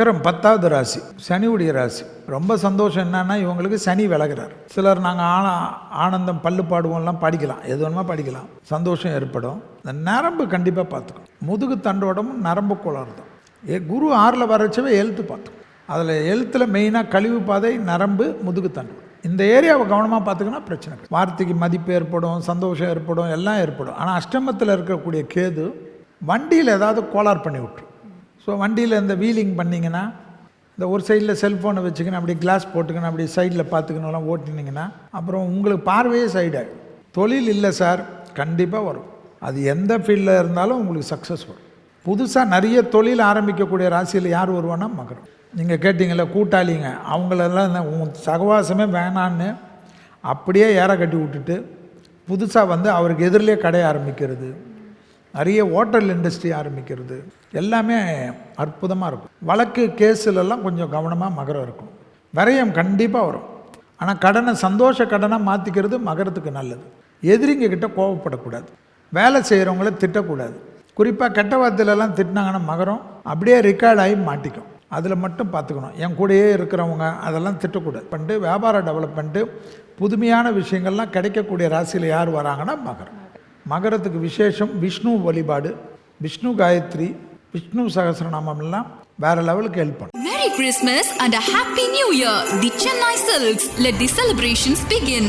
மகரம் பத்தாவது ராசி சனியுடைய ராசி. ரொம்ப சந்தோஷம் என்னன்னா இவங்களுக்கு சனி விலகிறார். சிலர் நாங்கள் ஆனா ஆனந்தம் பல்லு பாடுவோம்லாம் படிக்கலாம். எது வேணுமா படிக்கலாம். சந்தோஷம் ஏற்படும். இந்த நரம்பு கண்டிப்பாக பார்த்துக்கணும் முதுகு தண்டோடமும் நரம்பு கோளாறு தான் ஏ குரு ஆறில் வரச்சவே எழுத்து பார்த்துக்கணும் அதில் எழுத்தில் மெயினாக கழிவு பாதை நரம்பு முதுகு தண்டு இந்த ஏரியாவை கவனமாக பார்த்துக்கினா பிரச்சனை வார்த்தைக்கு மதிப்பு ஏற்படும் சந்தோஷம் ஏற்படும் எல்லாம் ஏற்படும். ஆனால் அஷ்டமத்தில் இருக்கக்கூடிய கேது வண்டியில் ஏதாவது கோளாறு பண்ணி விட்டுரும். ஸோ வண்டியில் இந்த வீலிங் பண்ணிங்கன்னா இந்த ஒரு சைடில் செல்ஃபோனை வச்சுக்கணும் அப்படி கிளாஸ் போட்டுக்கணும் அப்படி சைடில் பார்த்துக்கணும்லாம் ஓட்டினீங்கன்னா அப்புறம் உங்களுக்கு பார்வையே சைடாகும் தொழில் இல்லை சார் கண்டிப்பாக வரும். அது எந்த ஃபீல்டில் இருந்தாலும் உங்களுக்கு சக்ஸஸ் வரும். புதுசாக நிறைய தொழில் ஆரம்பிக்கக்கூடிய ராசியில் யார் வருவானா மகரம். நீங்கள் கேட்டிங்கள கூட்டாளிங்க. அவங்களெல்லாம் உன் சகவாசமே வேணான்னு அப்படியே ஏற கட்டி விட்டுட்டு புதுசாக வந்து அவருக்கு எதிரிலே கடை ஆரம்பிக்கிறது. நிறைய ஹோட்டல் இண்டஸ்ட்ரி ஆரம்பிக்கிறது. எல்லாமே அற்புதமாக இருக்கும். வழக்கு கேஸிலெல்லாம் கொஞ்சம் கவனமாக மகரம் இருக்கும். விரயம் கண்டிப்பாக வரும். ஆனால் கடனை சந்தோஷ கடனாக மாற்றிக்கிறது மகரத்துக்கு நல்லது. எதிரிங்க கிட்ட கோவப்படக்கூடாது. வேலை செய்கிறவங்கள திட்டக்கூடாது. குறிப்பாக கெட்ட வார்த்தையிலலாம் திட்டினாங்கன்னா மகரம் அப்படியே ரெக்கார்ட் ஆகி மாட்டிக்கும். அதில் மட்டும் பார்த்துக்கணும் என் கூடயே இருக்கிறவங்க அதெல்லாம் திட்டக்கூடாது. பண்ணிட்டு வியாபாரம் டெவலப் பண்ணிட்டு புதுமையான விஷயங்கள்லாம் கிடைக்கக்கூடிய ராசியில் யார் வராங்கன்னா மகரம். மகரத்துக்கு விசேஷம் விஷ்ணு வழிபாடு விஷ்ணு காயத்ரி விஷ்ணு சகசிரநாமம் எல்லாம் வேற லெவலுக்கு ஹெல்ப் பண்ணும் Merry Christmas and a Happy New Year! The Chennai Silks. Let the celebrations begin.